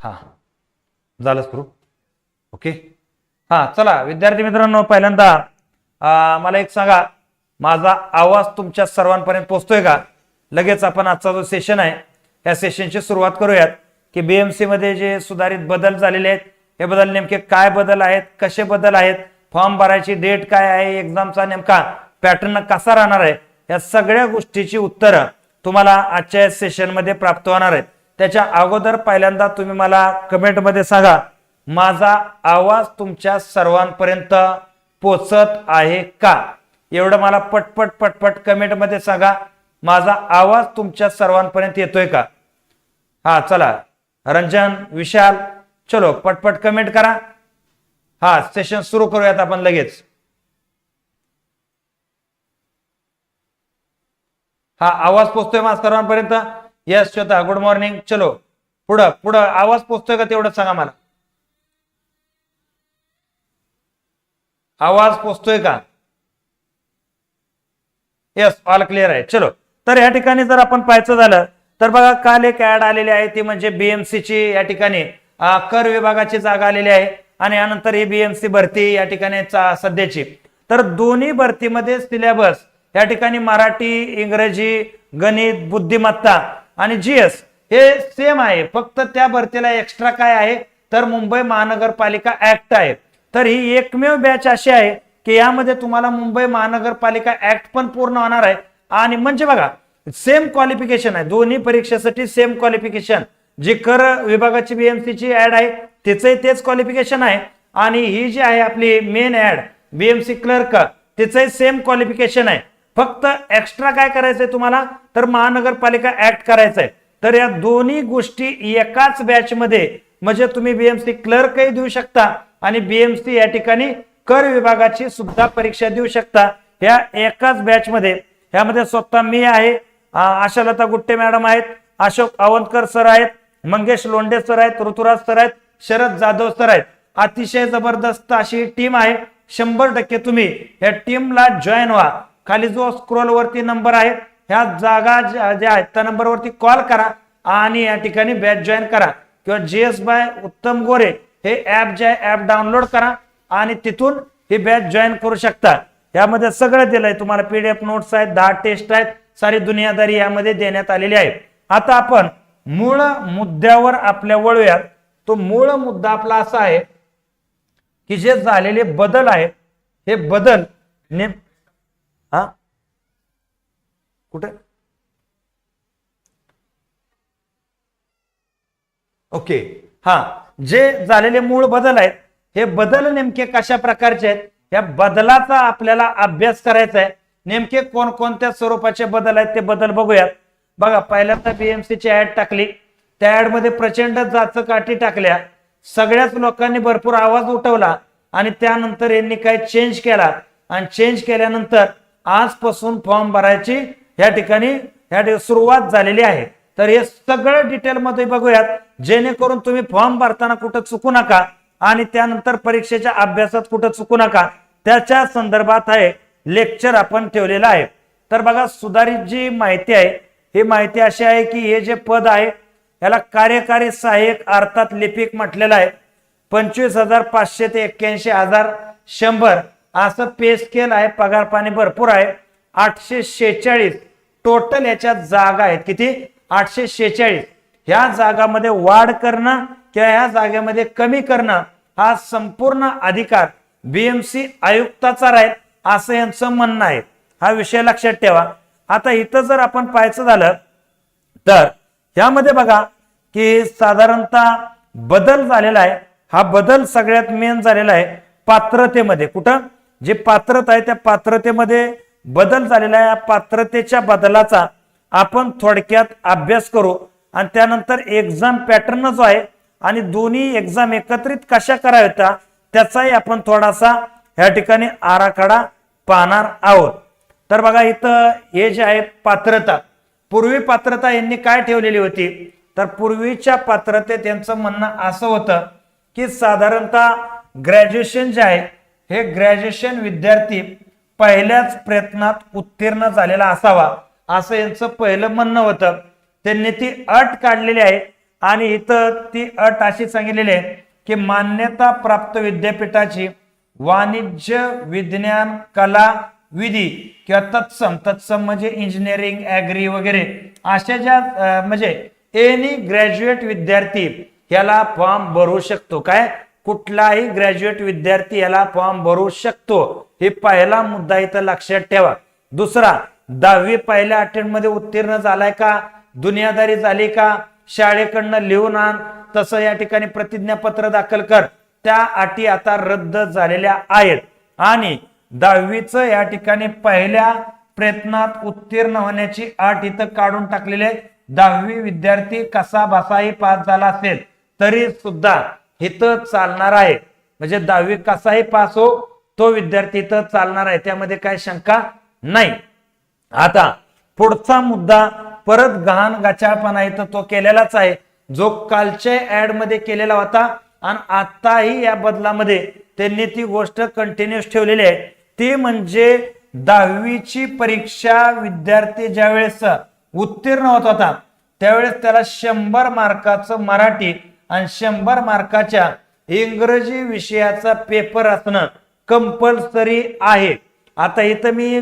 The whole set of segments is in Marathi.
हां. झालं सुरू. ओके? हां चला विद्यार्थी मित्रांनो पहिल्यांदा मला एक सांगा माझा आवाज तुमच्या सर्वांपर्यंत पोहोचतोय का? लगेच आपण आजचा जो सेशन आहे या सेशनची सुरुवात करूयात. की बीएमसी मध्ये जे सुधारित बदल झालेले आहेत हे बदल नेमके काय बदल आहेत कसे बदल आहेत फॉर्म भरायची डेट काय आहे एक्झामचा नेमका पॅटर्न कसा राहणार आहे या सगळ्या गोष्टीची उत्तरं तुम्हाला आजच्या सेशनमध्ये प्राप्त होणार आहेत. त्याच्या अगोदर पहिल्यांदा तुम्ही मला कमेंटमध्ये सांगा माझा आवाज तुमच्या सर्वांपर्यंत पोचत आहे का? एवढं मला पटपट पटपट कमेंटमध्ये सांगा माझा आवाज तुमच्या सर्वांपर्यंत येतोय का? हा चला. रंजन विशाल चलो पटपट कमेंट करा. हा सेशन सुरू करूयात आपण लगेच. हा आवाज पोचतोय माझ्या सर्वांपर्यंत. यस श्वेता गुड मॉर्निंग चलो पुढं पुढं आवाज पोचतोय का तेवढं सांगा मला. आवाज पोचतोय का? येस ऑल क्लिअर आहे. चलो तर या ठिकाणी जर आपण पाहायचं झालं तर बघा काल एक ऍड आलेली आहे ती म्हणजे बीएमसी ची या ठिकाणी कर विभागाची जागा आलेली आहे आणि यानंतर ही बीएमसी भरती या ठिकाणी चा- सध्याची. तर दोन्ही भरतीमध्ये सिलेबस या ठिकाणी मराठी इंग्रजी गणित बुद्धिमत्ता आणि जीएस हे सेम आहे. फक्त त्या भरतीला एक्स्ट्रा काय आहे? तर मुंबई महानगरपालिका ऍक्ट आहे. तर ही एकमेव बॅच अशी आहे की यामध्ये तुम्हाला मुंबई महानगरपालिका ऍक्ट पण पूर्ण होणार आहे. आणि म्हणजे बघा सेम क्वालिफिकेशन आहे. दोन्ही परीक्षेसाठी सेम क्वालिफिकेशन जी कर विभागाची बीएमसीची ऍड आहे तिचंही तेच क्वालिफिकेशन आहे. आणि ही जी आहे आपली मेन ऍड बीएमसी क्लर्क तिचंही सेम क्वालिफिकेशन आहे. फक्त एक्स्ट्रा काय करायचंय तुम्हाला? तर महानगरपालिका ऍक्ट करायचंय. तर या दोन्ही गोष्टी एकाच बॅच मध्ये म्हणजे तुम्ही बीएमसी क्लर्कही देऊ शकता आणि बीएमसी या ठिकाणी कर विभागाची सुद्धा परीक्षा देऊ शकता. या एकाच बॅच मध्ये यामध्ये स्वतः मी आहे आशालता गुट्टे मॅडम आहेत अशोक अवंतकर सर आहेत मंगेश लोंढे सर आहेत ऋतुराज सर आहेत शरद जाधव सर आहेत. अतिशय जबरदस्त अशी टीम आहे. शंभर टक्के तुम्ही या टीमला जॉईन व्हा. खाली जो स्क्रोल वरती नंबर आहे ह्या जागा ज्या ज्या आहेत त्या नंबरवरती कॉल करा आणि या ठिकाणी बॅच जॉईन करा. किंवा जी एस बाय उत्तम गोरे हे ऍप जे आहे ऍप डाउनलोड करा आणि तिथून ही बॅच जॉईन करू शकता. यामध्ये सगळं दिलंय. तुम्हाला पीडीएफ नोट्स आहेत दहा टेस्ट आहेत सारी दुनियादारी यामध्ये देण्यात आलेली आहे. आता आपण मूळ मुद्द्यावर आपल्या वळूयात. तो मूळ मुद्दा आपला असा आहे की जे झालेले बदल आहेत हे बदल नेम हा? कुठे? ओके. हा. जे झालेले मूळ बदल आहेत हे बदल नेमके कशा प्रकारचे आहेत? या बदलाचा आपल्याला अभ्यास करायचा आहे. नेमके कोणकोणत्या स्वरूपाचे बदल आहेत ते बदल बघूयात. बघा पहिल्यांदा बीएमसी ची ऍड टाकली. त्या ऍडमध्ये प्रचंड काठी टाकल्या. सगळ्याच लोकांनी भरपूर आवाज उठवला आणि त्यानंतर यांनी काय चेंज केला? आणि चेंज केल्यानंतर आजपासून फॉर्म भरायची या ठिकाणी या ठिकाणी सुरुवात झालेली आहे. तर हे सगळं डिटेलमध्ये बघूयात. जेणेकरून तुम्ही फॉर्म भरताना कुठं चुकू नका आणि त्यानंतर परीक्षेच्या अभ्यासात कुठं चुकू नका त्याच्या संदर्भात आहे लेक्चर आपण ठेवलेलं आहे. तर बघा सुधारित जी माहिती आहे ही माहिती अशी आहे की हे जे पद आहे याला कार्यकारी सहाय्यक अर्थात लिपिक म्हटलेलं आहे. पंचवीस हजार पाचशे ते एक्क्याऐंशी हजार शंभर. असं पे स्केल आहे पगार पाणी भरपूर आहे. आठशे शेहेचाळीस टोटल याच्यात जागा आहेत. किती? आठशे शेहेचाळीस. ह्या जागामध्ये वाढ करणं किंवा ह्या जागेमध्ये कमी करणं हा संपूर्ण अधिकार बीएमसी आयुक्ताचा राहील असं यांचं म्हणणं आहे. हा विषय लक्षात ठेवा. आता इथं जर आपण पाहायचं झालं तर ह्यामध्ये बघा की साधारणतः बदल झालेला आहे. हा बदल सगळ्यात मेन झालेला आहे पात्रतेमध्ये. कुठं? जे पात्रता आहे त्या पात्रतेमध्ये बदल झालेला आहे. या पात्रतेच्या बदलाचा आपण थोडक्यात अभ्यास करू. आणि त्यानंतर एक्झाम पॅटर्न जो आहे आणि दोन्ही एक्झाम एकत्रित कशा कराव्यात त्याचाही आपण थोडासा ह्या ठिकाणी आराखडा पाहणार आहोत. तर बघा इथं हे जे आहे पात्रता. पूर्वी पात्रता यांनी काय ठेवलेली होती? तर पूर्वीच्या पात्रतेत यांचं म्हणणं असं होतं की साधारणतः ग्रॅज्युएशन जे आहे हे ग्रॅज्युएशन विद्यार्थी पहिल्याच प्रयत्नात उत्तीर्ण झालेला असावा असं यांचं पहिलं म्हणणं होतं. त्यांनी ती अट काढलेली आहे आणि इथं ती अट अशी सांगितलेली आहे की मान्यता प्राप्त विद्यापीठाची वाणिज्य विज्ञान कला विधी किंवा तत्सम तत्सम म्हणजे इंजिनिअरिंग ऍग्री वगैरे अशा ज्या म्हणजे एनी ग्रॅज्युएट विद्यार्थी याला फॉर्म भरू शकतो. काय? कुठलाही ग्रॅज्युएट विद्यार्थी याला फॉर्म भरू शकतो. हे पहिला मुद्दा इथं लक्षात ठेवा. दुसरा दहावी पहिल्या अटेम्प्टमध्ये उत्तीर्ण झालाय का? दुनियादारी झाली का? शाळेकडनं लिहून आण. तसं या ठिकाणी प्रतिज्ञापत्र दाखल कर. त्या अटी आता रद्द झालेल्या आहेत. आणि दहावीचं या ठिकाणी पहिल्या प्रयत्नात उत्तीर्ण होण्याची अट इथं काढून टाकलेली आहे. दहावी विद्यार्थी कसा बसाही पास झाला असेल तरी सुद्धा इथं चालणार आहे. म्हणजे दहावी कसाही पास हो तो विद्यार्थी इथं चालणार आहे. त्यामध्ये काय शंका नाही. आता पुढचा मुद्दा परत गहाण गचाळपणा इथं तो केलेलाच आहे. जो कालच्या ऍडमध्ये केलेला होता आणि आताही या बदलामध्ये त्यांनी ती गोष्ट कंटिन्युअस ठेवलेली आहे. ती म्हणजे दहावीची परीक्षा विद्यार्थी ज्यावेळेस उत्तीर्ण होत होता त्यावेळेस त्याला शंभर मार्काचं मराठी आणि शंभर मार्काच्या इंग्रजी विषयाचा पेपर असणं कंपल्सरी आहे. आता इथं मी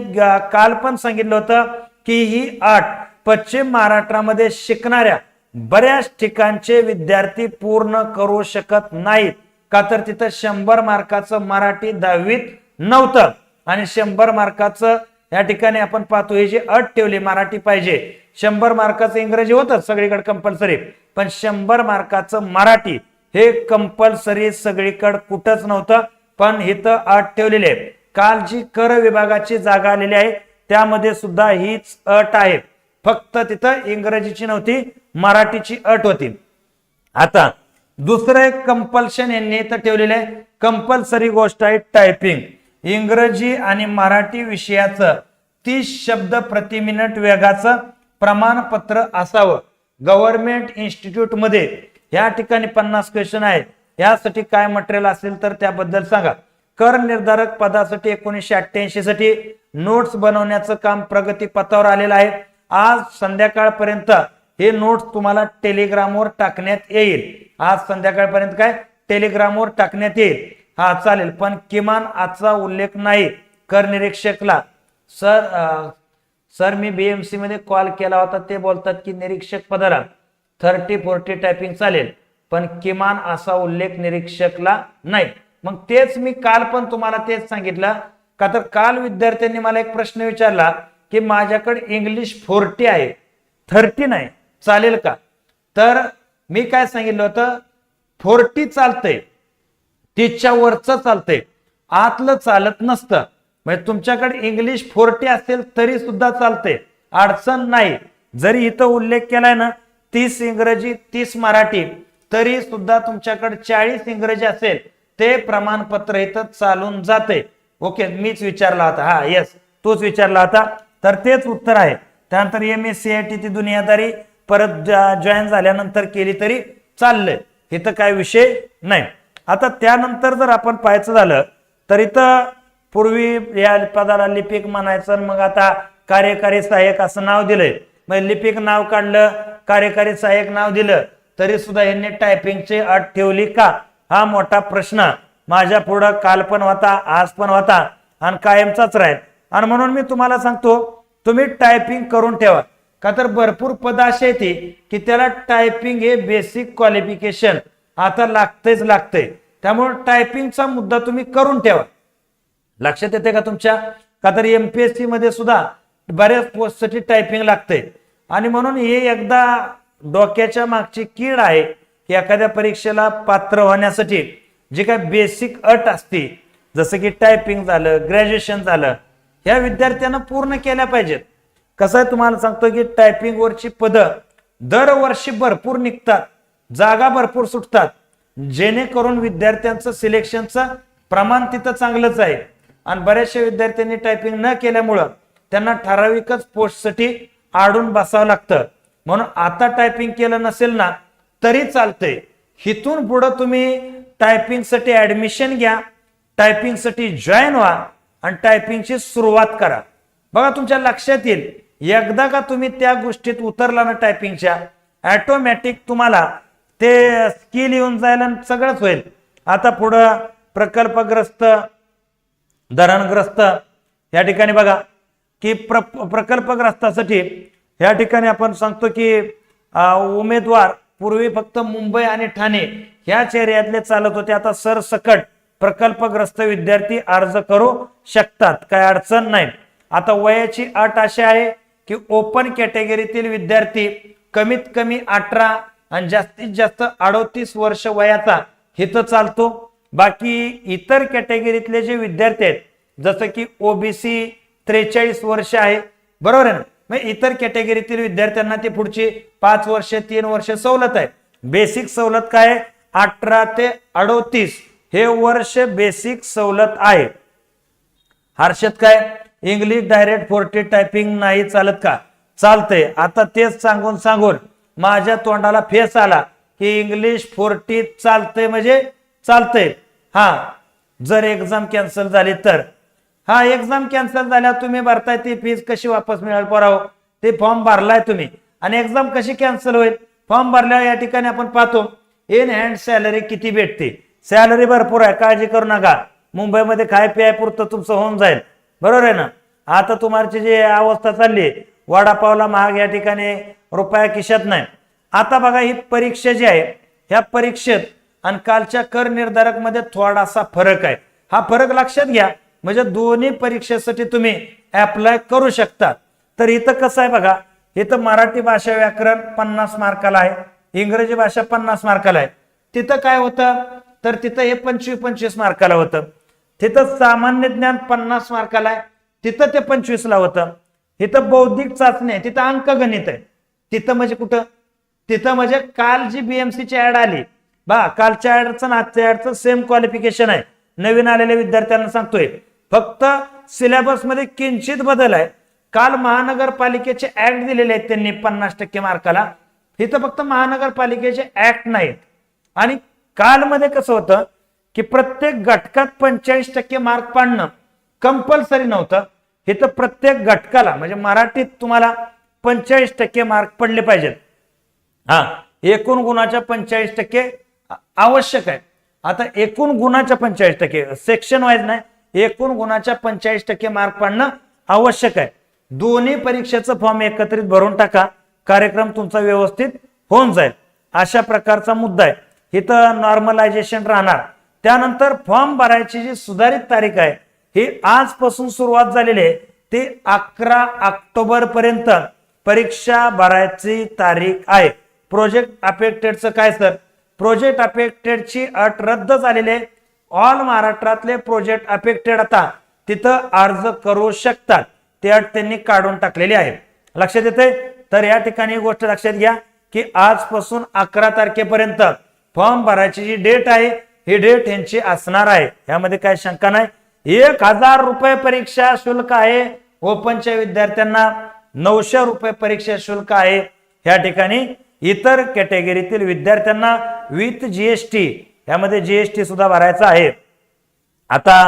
काल पण सांगितलं होतं की ही आठ पश्चिम महाराष्ट्रामध्ये शिकणाऱ्या बऱ्याच ठिकाणचे विद्यार्थी पूर्ण करू शकत नाहीत. का तर तिथं शंभर मार्काचं मराठी दहावीत नव्हतं. आणि शंभर मार्काचं या ठिकाणी आपण पाहतो ही जी अट ठेवली मराठी पाहिजे. शंभर मार्काचं इंग्रजी होतं सगळीकडे कंपल्सरी पण शंभर मार्काचं मराठी हे कंपल्सरी सगळीकडे कुठंच नव्हतं पण इथं अट ठेवलेली आहे. काल जी कर विभागाची जागा आलेली आहे त्यामध्ये सुद्धा हीच अट आहे. फक्त तिथं इंग्रजीची नव्हती मराठीची अट होती. आता दुसरं एक कंपल्शन यांनी इथं ठेवलेलं आहे. कंपल्सरी गोष्ट आहे टायपिंग इंग्रजी आणि मराठी विषयाचं तीस शब्द प्रति मिनिट वेगाचं प्रमाणपत्र असावं. गव्हर्नमेंट इन्स्टिट्यूटमध्ये. ह्या या ठिकाणी पन्नास क्वेश्चन आहेत. यासाठी काय मटेरियल असेल तर त्याबद्दल सांगा. कर निर्धारक पदासाठी एकोणीसशे अठ्ठ्याऐंशी साठी नोट्स बनवण्याचं काम प्रगती पथावर आलेलं आहे. आज संध्याकाळपर्यंत हे नोट्स तुम्हाला टेलिग्रामवर टाकण्यात येईल. आज संध्याकाळपर्यंत काय? टेलिग्रामवर टाकण्यात येईल. हा चालेल. पण किमान आजचा उल्लेख नाही. कर निरीक्षकला. सर सर मी बीएमसी मध्ये कॉल केला होता ते बोलतात की निरीक्षक पदाला थर्टी फोर्टी टायपिंग चालेल पण किमान असा उल्लेख निरीक्षकला नाही. मग तेच मी काल पण तुम्हाला तेच सांगितलं. का तर काल विद्यार्थ्यांनी मला एक प्रश्न विचारला की माझ्याकडे इंग्लिश फोर्टी आहे. थर्टी नाही. चालेल का? तर मी काय सांगितलं होतं? फोर्टी चालतंय. तिच्या वरचं चालतंय. आतलं चालत नसतं. म्हणजे तुमच्याकडे इंग्लिश फोर्टी असेल तरी सुद्धा चालतंय. अडचण नाही. जरी इथं उल्लेख केलाय ना तीस इंग्रजी तीस मराठी तरी सुद्धा तुमच्याकडे चाळीस इंग्रजी असेल ते प्रमाणपत्र इथं चालून जाते ओके मीच विचारला होता. हा येस तूच विचारला होता. तर तेच उत्तर आहे. त्यानंतर M S C I T ती दुनियादारी परत जॉईन झाल्यानंतर केली तरी चाललंय. इथं काय विषय नाही. आता त्यानंतर जर आपण पाहायचं झालं तर इथं पूर्वी या पदाला लिपिक म्हणायचं मग आता कार्यकारी सहाय्यक असं नाव दिलंय. मग लिपिक नाव काढलं कार्यकारी सहाय्यक नाव दिलं तरी सुद्धा यांनी टायपिंगची अट ठेवली का? हा मोठा प्रश्न. माझ्या पुढं काल पण होता आज पण होता आणि कायमचाच राहील. आणि म्हणून मी तुम्हाला सांगतो तुम्ही टायपिंग करून ठेवा. का तर भरपूर पद अशी येते की त्याला टायपिंग हे बेसिक क्वालिफिकेशन आता लागतेच लागते त्यामुळे टायपिंगचा मुद्दा तुम्ही करून ठेवा. लक्षात येते का तुमच्या? का तर एमपीएससी मध्ये सुद्धा बऱ्याच पोस्टसाठी टायपिंग लागते आणि म्हणून हे एकदा डोक्याच्या मागची कीड आहे की एखाद्या परीक्षेला पात्र होण्यासाठी जी काय बेसिक अट असते जसं की टायपिंग झालं ग्रॅज्युएशन झालं ह्या विद्यार्थ्यांना पूर्ण केल्या पाहिजेत. कसं आहे तुम्हाला सांगतो की टायपिंगवरची पदं दरवर्षी भरपूर निघतात जागा भरपूर सुटतात. जेणेकरून विद्यार्थ्यांचं सिलेक्शनचं प्रमाण तिथं चांगलंच आहे. आणि बऱ्याचशा विद्यार्थ्यांनी टायपिंग न केल्यामुळं त्यांना ठराविकच पोस्टसाठी आडून बसावं लागतं. म्हणून आता टायपिंग केलं नसेल ना तरी चालतंय. हिथून पुढं तुम्ही टायपिंगसाठी ऍडमिशन घ्या टायपिंगसाठी जॉईन व्हा आणि टायपिंगची सुरुवात करा. बघा तुमच्या लक्षात येईल. एकदा का तुम्ही त्या गोष्टीत उतरला ना टायपिंगच्या ॲटोमॅटिक तुम्हाला ते स्किल येऊन जायला आणि सगळंच होईल. आता पुढं प्रकल्पग्रस्त धरणग्रस्त. या ठिकाणी बघा की प्र प्रकल्पग्रस्तासाठी या ठिकाणी आपण सांगतो की उमेदवार पूर्वी फक्त मुंबई आणि ठाणे ह्याच एरियातले चालत होते. आता सरसकट प्रकल्पग्रस्त विद्यार्थी अर्ज करू शकतात. काय अडचण नाही. आता वयाची अट अशी आहे की ओपन कॅटेगरीतील विद्यार्थी कमीत कमी अठरा आणि जास्तीत जास्त अडोतीस वर्ष वयाचा हिथं चालतो. बाकी इतर कॅटेगरीतले जे विद्यार्थी आहेत जसं की ओबीसी त्रेचाळीस वर्ष आहे बरोबर आहे ना? मग इतर कॅटेगरीतील विद्यार्थ्यांना ती पुढची पाच वर्ष तीन वर्ष सवलत आहे. बेसिक सवलत काय? अठरा ते अडोतीस हे वर्ष बेसिक सवलत आहे. हर्षद काय? इंग्लिश डायरेक्ट फोर्टी टायपिंग नाही चालत का? चालतंय. आता तेच सांगून सांगून माझ्या तोंडाला फेस आला की इंग्लिश फोर्टी चालतंय म्हणजे चालतंय. हा जर एक्झाम कॅन्सल झाली तर. हा एक्झाम कॅन्सल झाल्यावर तुम्ही भरताय ती फीज कशी वापस मिळेल पराव ते फॉर्म भरलाय तुम्ही. आणि एक्झाम कशी कॅन्सल होईल? फॉर्म भरल्यावर या ठिकाणी आपण पाहतो इन हँड सॅलरी किती भेटते? सॅलरी भरपूर आहे काळजी करू नका. मुंबईमध्ये खाय प्याय पुरतं तुमचं होऊन जाईल. बरोबर आहे ना? आता तुम्हाला जी अवस्था चालली आहे, वडापावला महाग या ठिकाणी रुपया किशात नाही. आता बघा ही परीक्षा जी आहे ह्या परीक्षेत आणि कालच्या कर निर्धारकमध्ये थोडासा फरक आहे. हा फरक लक्षात घ्या. म्हणजे दोन्ही परीक्षेसाठी तुम्ही अप्लाय करू शकता. तर इथं कसं आहे बघा. इथं मराठी भाषा व्याकरण पन्नास मार्काला आहे. इंग्रजी भाषा पन्नास मार्काला आहे. तिथं काय होतं? तर तिथं हे पंचवीस पंचवीस मार्काला होतं. तिथं सामान्य ज्ञान पन्नास मार्काला आहे. तिथं ते पंचवीसला होतं. इथं बौद्धिक चाचणी आहे. तिथं अंकगणित आहे. तिथं म्हणजे कुठं? तिथं म्हणजे काल जी बीएमसीची ऍड आली बा कालच्या ऍडचं आजच्या ऍडचं सेम क्वालिफिकेशन आहे. नवीन आलेल्या विद्यार्थ्यांना सांगतोय फक्त सिलेबसमध्ये किंचित बदल आहे. काल महानगरपालिकेचे ऍक्ट दिलेले आहेत त्यांनी पन्नास टक्के मार्काला. इथं फक्त महानगरपालिकेचे ऍक्ट नाहीत. आणि कालमध्ये कसं होतं की प्रत्येक घटकात पंचेचाळीस टक्के मार्क पाडणं कंपल्सरी नव्हतं. इथं प्रत्येक घटकाला म्हणजे मराठीत तुम्हाला पंचेचाळीस टक्के मार्क पडले पाहिजेत. हा एकूण गुणाच्या पंचेचाळीस टक्के आवश्यक आहे. आता एकूण गुणाच्या पंचेचाळीस टक्के सेक्शन वाईज नाही एकूण गुणाच्या पंचेचाळीस टक्के मार्क पाडणं आवश्यक आहे. दोन्ही परीक्षेचं फॉर्म एकत्रित भरून टाका. कार्यक्रम तुमचा व्यवस्थित होऊन जाईल. अशा प्रकारचा मुद्दा आहे. इथं नॉर्मलायझेशन राहणार. त्यानंतर फॉर्म भरायची जी सुधारित तारीख आहे ही आजपासून सुरुवात झालेली आहे. ती अकरा ऑक्टोबर पर्यंत परीक्षा भरायची तारीख आहे. प्रोजेक्ट अफेक्टेडचं काय सर प्रोजेक्ट अफेक्टेडची अट रद्द झालेली आहे ऑल महाराष्ट्रातले प्रोजेक्ट अफेक्टेड आता तिथं अर्ज करू शकतात. ती अट त्यांनी काढून टाकलेली आहे. लक्षात येते तर या ठिकाणी गोष्ट लक्षात घ्या की आजपासून अकरा तारखेपर्यंत फॉर्म भरायची जी डेट आहे ही डेट यांची असणार आहे. यामध्ये काही शंका नाही. एक हजार रुपये परीक्षा शुल्क आहे. ओपनच्या विद्यार्थ्यांना नऊशे रुपये परीक्षा शुल्क आहे. या ठिकाणी इतर कॅटेगरीतील विद्यार्थ्यांना विथ जीएसटी यामध्ये जीएसटी सुद्धा भरायचा आहे. आता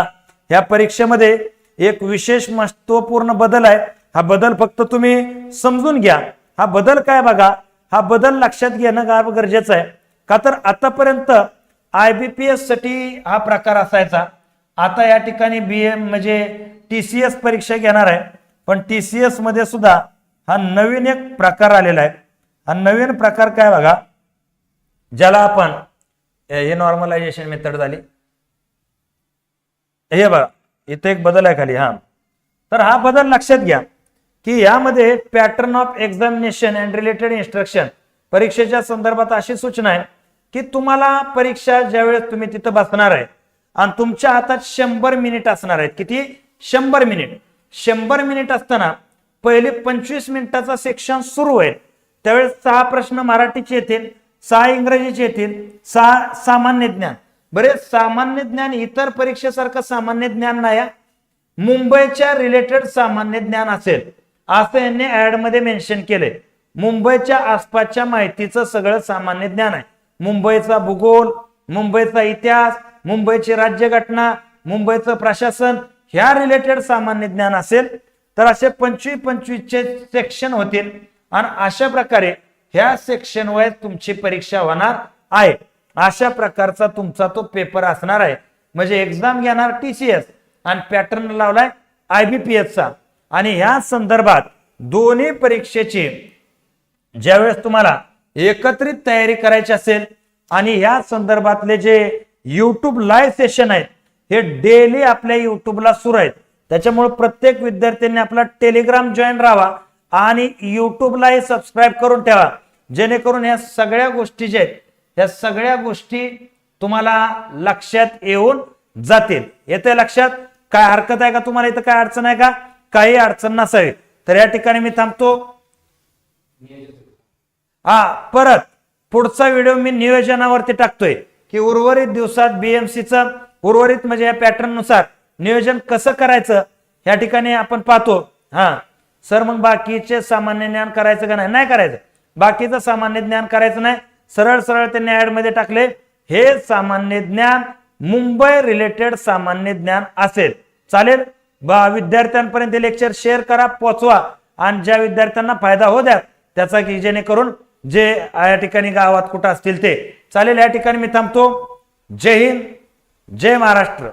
ह्या परीक्षेमध्ये एक विशेष महत्त्वपूर्ण बदल आहे. हा बदल फक्त तुम्ही समजून घ्या. हा बदल काय बघा? हा बदल लक्षात घेणं का गरजेचं आहे. का तर आतापर्यंत आय बी पी एससाठी हा प्रकार असायचा. आता या ठिकाणी बी एम म्हणजे टी सी एस परीक्षा घेणार आहे. पण टी सी एसमध्ये सुद्धा हा नवीन एक प्रकार आलेला आहे. आणि नवीन प्रकार काय बघा? ज्याला आपण हे नॉर्मलायझेशन मेथड झाली. हे बघा इथं एक बदल आहे खाली हा. तर हा बदल लक्षात घ्या की यामध्ये pattern of examination and related instruction परीक्षेच्या संदर्भात अशी सूचना आहे की तुम्हाला परीक्षा ज्यावेळेस तुम्ही तिथं बसणार आहे आणि तुमच्या हातात शंभर मिनिट असणार आहेत. किती? शंभर मिनिट शंभर मिनिट असताना पहिले पंचवीस मिनिटाचा सेक्शन सुरू आहे. त्यावेळेस सहा प्रश्न मराठीचे येतील सहा इंग्रजीचे येतील सहा सामान्य ज्ञान. बरे सामान्य ज्ञान इतर परीक्षेसारखं सामान्य ज्ञान नाही मुंबईच्या रिलेटेड सामान्य ज्ञान असेल असं यांनी ऍडमध्ये मेन्शन केले. मुंबईच्या आसपासच्या माहितीचं सगळं सामान्य ज्ञान आहे. मुंबईचा भूगोल मुंबईचा इतिहास मुंबईची राज्यघटना मुंबईचं प्रशासन ह्या रिलेटेड सामान्य ज्ञान असेल तर असे पंचवीस पंचवीसचे सेक्शन होतील. आणि अशा प्रकारे ह्या सेक्शन वाईज तुमची परीक्षा होणार आहे. अशा प्रकारचा तुमचा तो पेपर असणार आहे. म्हणजे एक्झाम घेणार टीसीएस आणि पॅटर्न लावलाय आयबीपीएसचा आणि ह्या संदर्भात दोन्ही परीक्षेची ज्यावेळेस तुम्हाला एकत्रित तयारी करायची असेल आणि ह्या संदर्भातले जे युट्यूब लाईव्ह सेशन आहेत हे डेली आपल्या युट्यूबला सुरू आहेत. त्याच्यामुळे प्रत्येक विद्यार्थ्यांनी आपला टेलिग्राम जॉईन राहावा. आणि युट्यूबलाही सबस्क्राईब करून ठेवा. जेणेकरून ह्या सगळ्या गोष्टी ज्या आहेत ह्या सगळ्या गोष्टी तुम्हाला लक्षात येऊन जातील. येते लक्षात? काय हरकत आहे का तुम्हाला? इथं काय अडचण आहे का? काही अडचण नसावी. तर या ठिकाणी मी थांबतो. हा परत पुढचा व्हिडिओ मी नियोजनावरती टाकतोय की उर्वरित दिवसात बीएमसीचं उर्वरित म्हणजे या पॅटर्ननुसार नियोजन कसं करायचं या ठिकाणी आपण पाहतो. हा. सर मग बाकीचे सामान्य ज्ञान करायचं का नाही? नाही करायचं. बाकीचं सामान्य ज्ञान करायचं नाही. सरळ सरळ त्यांनी ऍडमध्ये टाकले. हे सामान्य ज्ञान मुंबई रिलेटेड सामान्य ज्ञान असेल. चालेल? बा विद्यार्थ्यांपर्यंत लेक्चर शेअर करा पोचवा. आणि ज्या विद्यार्थ्यांना फायदा हो द्या त्याचा की जेणेकरून जे या ठिकाणी गावात कुठं असतील ते. चालेल? या ठिकाणी मी थांबतो. जय हिंद. जय महाराष्ट्र.